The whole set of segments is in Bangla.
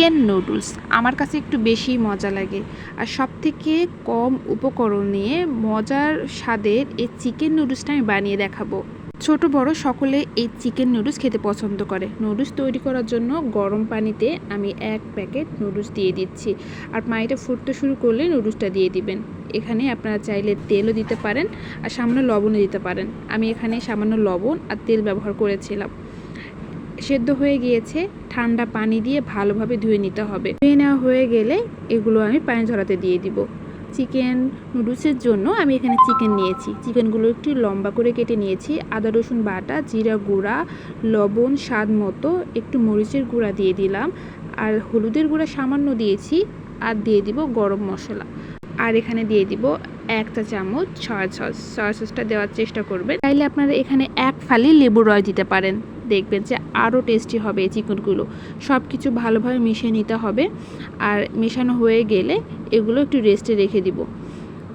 চিকেন নুডলস আমার কাছে একটু বেশি মজা লাগে। আর সব থেকে কম উপকরণ নিয়ে মজার স্বাদের এই চিকেন নুডলসটা আমি বানিয়ে দেখাবো। ছোট বড় সকলে এই চিকেন নুডলস খেতে পছন্দ করে। নুডলস তৈরি করার জন্য গরম পানিতে আমি এক প্যাকেট নুডলস দিয়ে দিচ্ছি। আর পানিটা ফুটতে শুরু করলে নুডলসটা দিয়ে দিবেন। এখানে আপনারা চাইলে তেলও দিতে পারেন আর সামান্য লবণও দিতে পারেন। আমি এখানে সামান্য লবণ আর তেল ব্যবহার করেছিলাম। সেদ্ধ হয়ে গিয়েছে, ঠান্ডা পানি দিয়ে ভালোভাবে ধুয়ে নিতে হবে। ধুয়ে নেওয়া হয়ে গেলে এগুলো আমি পানি ঝরাতে দিয়ে দিব। চিকেন নুডলসের জন্য আমি এখানে চিকেন নিয়েছি। চিকেনগুলো একটু লম্বা করে কেটে নিয়েছি। আদা, রসুন বাটা, জিরা গুঁড়া, লবণ, স্বাদ মতো একটু মরিচের গুঁড়া দিয়ে দিলাম। আর হলুদের গুঁড়া সামান্য দিয়েছি। আর দিয়ে দিব গরম মশলা। আর এখানে দিয়ে দিব এক চা চামচ সয়া সস সয়া সসটা দেওয়ার চেষ্টা করবেন। চাইলে আপনারা এখানে এক ফালি লেবুর রস দিতে পারেন। দেখবেন যে আরও টেস্টি হবে এই চিকেনগুলো। সব কিছু ভালোভাবে মিশিয়ে নিতে হবে। আর মেশানো হয়ে গেলে এগুলো একটু রেস্টে রেখে দিব।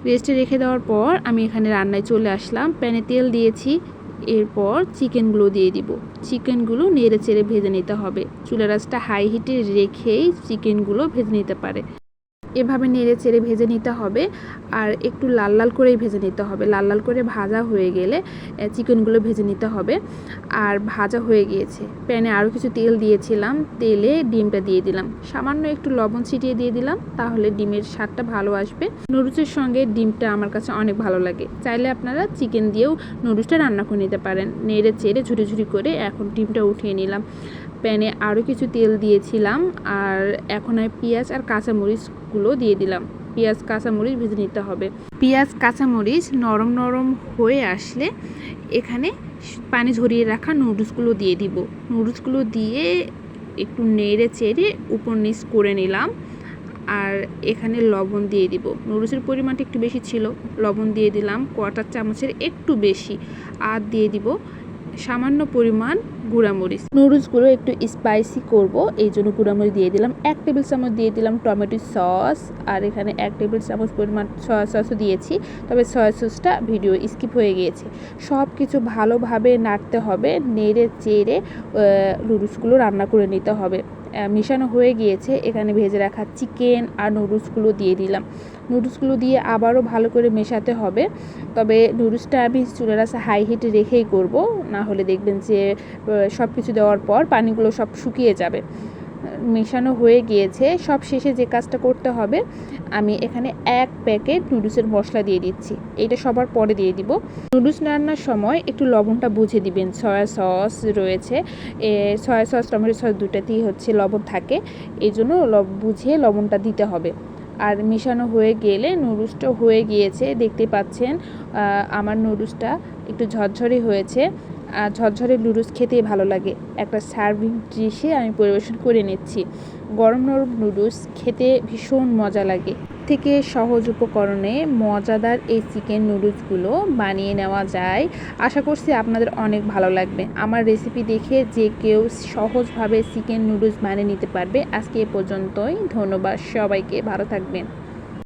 রেস্টে রেখে দেওয়ার পর আমি এখানে রান্নায় চলে আসলাম। প্যানে তেল দিয়েছি। এরপর চিকেনগুলো দিয়ে দিব। চিকেনগুলো নেড়ে চেড়ে ভেজে নিতে হবে। চুলা রাসটা হাই হিটে রেখেই চিকেনগুলো ভেজে নিতে পারে। এভাবে নেড়ে চেড়ে ভেজে নিতে হবে আর একটু লাল লাল করেই ভেজে নিতে হবে। লাল লাল করে ভাজা হয়ে গেলে চিকেনগুলো ভেজে নিতে হবে। আর ভাজা হয়ে গিয়েছে। প্যানে আরও কিছু তেল দিয়েছিলাম। তেলে ডিমটা দিয়ে দিলাম। সামান্য একটু লবণ ছিটিয়ে দিয়ে দিলাম, তাহলে ডিমের স্বাদটা ভালো আসবে। নুডলসের সঙ্গে ডিমটা আমার কাছে অনেক ভালো লাগে। চাইলে আপনারা চিকেন দিয়েও নুডলসটা রান্না করে নিতে পারেন। নেড়ে চেড়ে ঝুড়ি ঝুড়ি করে এখন ডিমটা উঠিয়ে নিলাম। প্যানে আরও কিছু তেল দিয়েছিলাম আর এখন আমি পেঁয়াজ আর কাঁচামরিচগুলো দিয়ে দিলাম। পেঁয়াজ, কাঁচামরিচ ভেজে নিতে হবে। পেঁয়াজ, কাঁচামরিচ নরম নরম হয়ে আসলে এখানে পানি ঝরিয়ে রাখা নুডলসগুলো দিয়ে দিব। নুডলসগুলো দিয়ে একটু নেড়ে চেড়ে উপর নিচ করে নিলাম আর এখানে লবণ দিয়ে দিব। নুডলসের পরিমাণটা একটু বেশি ছিল, লবণ দিয়ে দিলাম। কোয়াটার চামচের একটু বেশি। আর দিয়ে দিব সামান্য পরিমাণ গুঁড়ামরিচ। নুডলসগুলো একটু স্পাইসি করব, এই জন্য গুঁড়ামরিচ দিয়ে দিলাম। এক টেবিল চামচ দিয়ে দিলাম টমেটো সস আর এখানে এক টেবিল চামচ পরিমাণ সয়া সসও দিয়েছি। তবে সয়া সসটা ভিডিও স্কিপ হয়ে গিয়েছে। সব কিছু ভালোভাবে নাড়তে হবে, নেড়ে চেড়ে নুডলসগুলো রান্না করে নিতে হবে। মিশানো হয়ে গিয়েছে, এখানে ভেজে রাখা চিকেন আর নুডলসগুলো দিয়ে দিলাম। নুডলসগুলো দিয়ে আবারও ভালো করে মেশাতে হবে। তবে নুডলসটা আমি চুলের আসা হাই হিটে রেখেই করব, না হলে দেখবেন যে সব কিছু দেওয়ার পর পানিগুলো সব শুকিয়ে যাবে। মেশানো হয়ে গিয়েছে। সব শেষে যে কাজটা করতে হবে, আমি এখানে এক প্যাকেট নুডলসের মশলা দিয়ে দিচ্ছি। এইটা সবার পরে দিয়ে দিব। নুডলস রান্নার সময় একটু লবণটা বুঝে দিবেন। সয়া সস রয়েছে। সয়া সস, টমেটো সস দুটাতেই হচ্ছে লবণ থাকে। এই জন্য বুঝে লবণটা দিতে হবে। আর মেশানো হয়ে গেলে নুডলসটা হয়ে গিয়েছে। দেখতে পাচ্ছেন আমার নুডলসটা একটু ঝরঝরে হয়েছে। আর ঝরঝরে নুডলস খেতেই ভালো লাগে। একটা সার্ভিং ডিশে আমি পরিবেশন করে নিচ্ছি। গরম নরম নুডলস খেতে ভীষণ মজা লাগে। থেকে সহজ উপকরণে মজাদার এই চিকেন নুডলসগুলো বানিয়ে নেওয়া যায়। আশা করছি আপনাদের অনেক ভালো লাগবে। আমার রেসিপি দেখে যে কেউ সহজভাবে চিকেন নুডলস বানিয়ে নিতে পারবে, আজকে এ পর্যন্তই। ধন্যবাদ সবাইকে। ভালো থাকবেন।